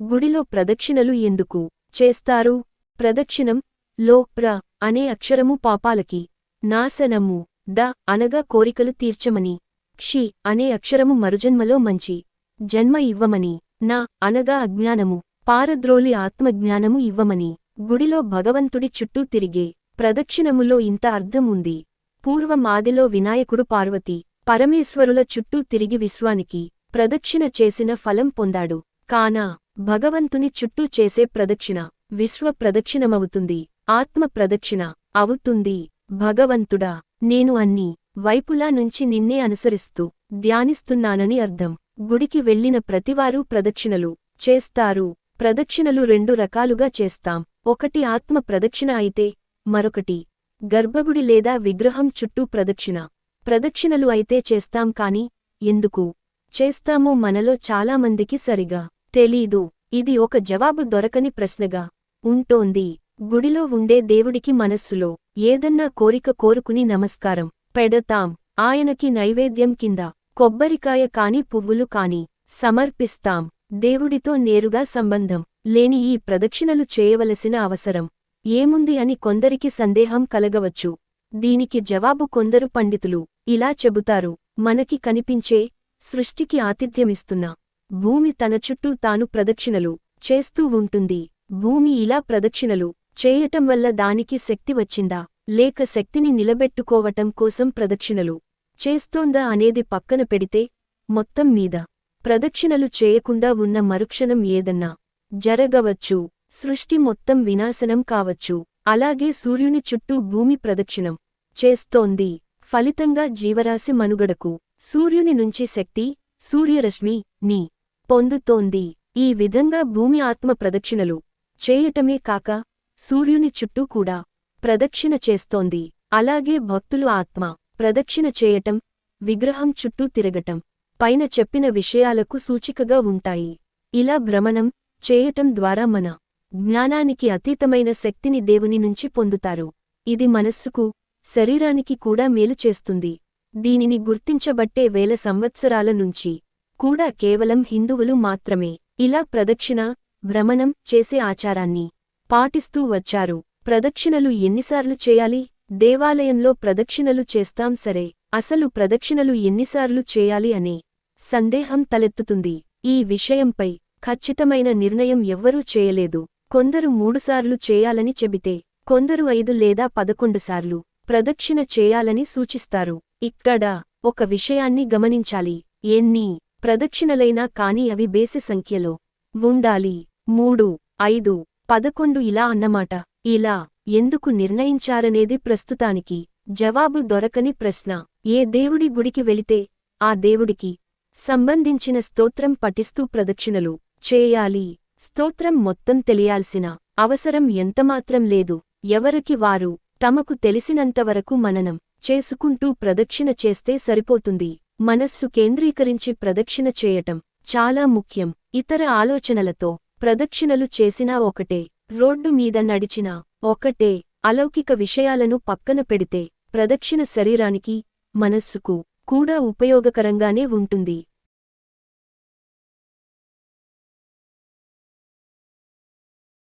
గుడిలో ప్రదక్షిణలు ఎందుకు చేస్తారు? ప్రదక్షిణం లో ప్ర అనే అక్షరము పాపాలకి నాశనము ద అనగా కోరికలు తీర్చమని క్షి అనే అక్షరము మరుజన్మలో మంచి జన్మ ఇవ్వమని నా అనగా అజ్ఞానము పారద్రోలి ఆత్మజ్ఞానము ఇవ్వమని గుడిలో భగవంతుడి చుట్టూ తిరిగే ప్రదక్షిణములో ఇంత అర్థం ఉంది. పూర్వం ఆదిలో వినాయకుడు పార్వతి పరమేశ్వరుల చుట్టూ తిరిగి విశ్వానికి ప్రదక్షిణ చేసిన ఫలం పొందాడు. కానా భగవంతుని చుట్టూ చేసే ప్రదక్షిణ విశ్వ ప్రదక్షిణమవుతుంది ఆత్మ ప్రదక్షిణ అవుతుంది. భగవంతుడా నేను అన్ని వైపులా నుంచి నిన్నే అనుసరిస్తూ ధ్యానిస్తున్నానని అర్థం. గుడికి వెళ్ళిన ప్రతివారూ ప్రదక్షిణలు చేస్తారు. ప్రదక్షిణలు రెండు రకాలుగా చేస్తాం. ఒకటి ఆత్మ ప్రదక్షిణ అయితే మరొకటి గర్భగుడి లేదా విగ్రహం చుట్టూ ప్రదక్షిణ. ప్రదక్షిణలు అయితే చేస్తాం కాని ఎందుకు? చేస్తామో మనలో చాలామందికి సరిగా తెలీదు ఇది ఒక జవాబు దొరకని ప్రశ్నగా ఉంటోంది. గుడిలో ఉండే దేవుడికి మనస్సులో ఏదన్నా కోరిక కోరుకుని నమస్కారం పెడతాం. ఆయనకి నైవేద్యం కింద కొబ్బరికాయ కాని పువ్వులు కాని సమర్పిస్తాం. దేవుడితో నేరుగా సంబంధం లేని ఈ ప్రదక్షిణలు చేయవలసిన అవసరం ఏముంది అని కొందరికి సందేహం కలగవచ్చు. దీనికి జవాబు కొందరు పండితులు ఇలా చెబుతారు మనకి కనిపించే సృష్టికి ఆతిథ్యమిస్తున్నా భూమి తన చుట్టూ తాను ప్రదక్షిణలు చేస్తూ ఉంటుంది. భూమి ఇలా ప్రదక్షిణలు చేయటం వల్ల దానికి శక్తి వచ్చిందా? లేక శక్తిని నిలబెట్టుకోవటం కోసం ప్రదక్షిణలు చేస్తోందా అనేది పక్కన పెడితే మొత్తం మీద ప్రదక్షిణలు చేయకుండా ఉన్న మరుక్షణం ఏదన్నా జరగవచ్చు. సృష్టి మొత్తం వినాశనం కావచ్చు. అలాగే సూర్యుని చుట్టూ భూమి ప్రదక్షిణం చేస్తోంది. ఫలితంగా జీవరాశి మనుగడకు సూర్యుని నుంచి శక్తి సూర్యరశ్మి ని పొందుతోంది. ఈ విధంగా భూమి ఆత్మ ప్రదక్షిణలు చేయటమే కాక సూర్యుని చుట్టూ కూడా ప్రదక్షిణ చేస్తోంది. అలాగే భక్తులు ఆత్మ ప్రదక్షిణ చేయటం విగ్రహం చుట్టూ తిరగటం పైన చెప్పిన విషయాలకు సూచికగా ఉంటాయి. ఇలా భ్రమణం చేయటం ద్వారా మన జ్ఞానానికి అతీతమైన శక్తిని దేవుని నుంచి పొందుతారు. ఇది మనస్సుకు శరీరానికి కూడా మేలు చేస్తుంది. దీనిని గుర్తించబట్టే వేల సంవత్సరాల నుంచి కూడా కేవలం హిందువులు మాత్రమే. ఇలా ప్రదక్షిణ భ్రమణం చేసే ఆచారాన్ని పాటిస్తూ వచ్చారు. ప్రదక్షిణలు ఎన్నిసార్లు చేయాలి? దేవాలయంలో ప్రదక్షిణలు చేస్తాం సరే. అసలు ప్రదక్షిణలు ఎన్నిసార్లు చేయాలి అనే సందేహం తలెత్తుతుంది. ఈ విషయంపై ఖచ్చితమైన నిర్ణయం ఎవ్వరూ చేయలేదు. కొందరు మూడుసార్లు చేయాలని చెబితే కొందరు ఐదు లేదా పదకొండుసార్లు ప్రదక్షిణ చేయాలని సూచిస్తారు. ఇక్కడ ఒక విషయాన్ని గమనించాలి. ఎన్ని ప్రదక్షిణలైనా కాని అవి బేసి సంఖ్యలో. ఉండాలి. మూడు ఐదు పదకొండు ఇలా అన్నమాట. ఇలా ఎందుకు నిర్ణయించారనేది ప్రస్తుతానికి జవాబు దొరకని ప్రశ్న. ఏ దేవుడి గుడికి వెళితే ఆ దేవుడికి సంబంధించిన స్తోత్రం పఠిస్తూ ప్రదక్షిణలు చేయాలి. స్తోత్రం మొత్తం తెలియాల్సిన అవసరం ఎంతమాత్రం లేదు. ఎవరికి వారు తమకు తెలిసినంతవరకు మననం చేసుకుంటూ ప్రదక్షిణ చేస్తే సరిపోతుంది. మనస్సు కేంద్రీకరించి ప్రదక్షిణ చేయటం చాలా ముఖ్యం. ఇతర ఆలోచనలతో ప్రదక్షిణలు చేసినా ఒకటే రోడ్డు మీద నడిచినా ఒకటే. అలౌకిక విషయాలను పక్కన పెడితే ప్రదక్షిణ శరీరానికి మనస్సుకు కూడా ఉపయోగకరంగానే ఉంటుంది.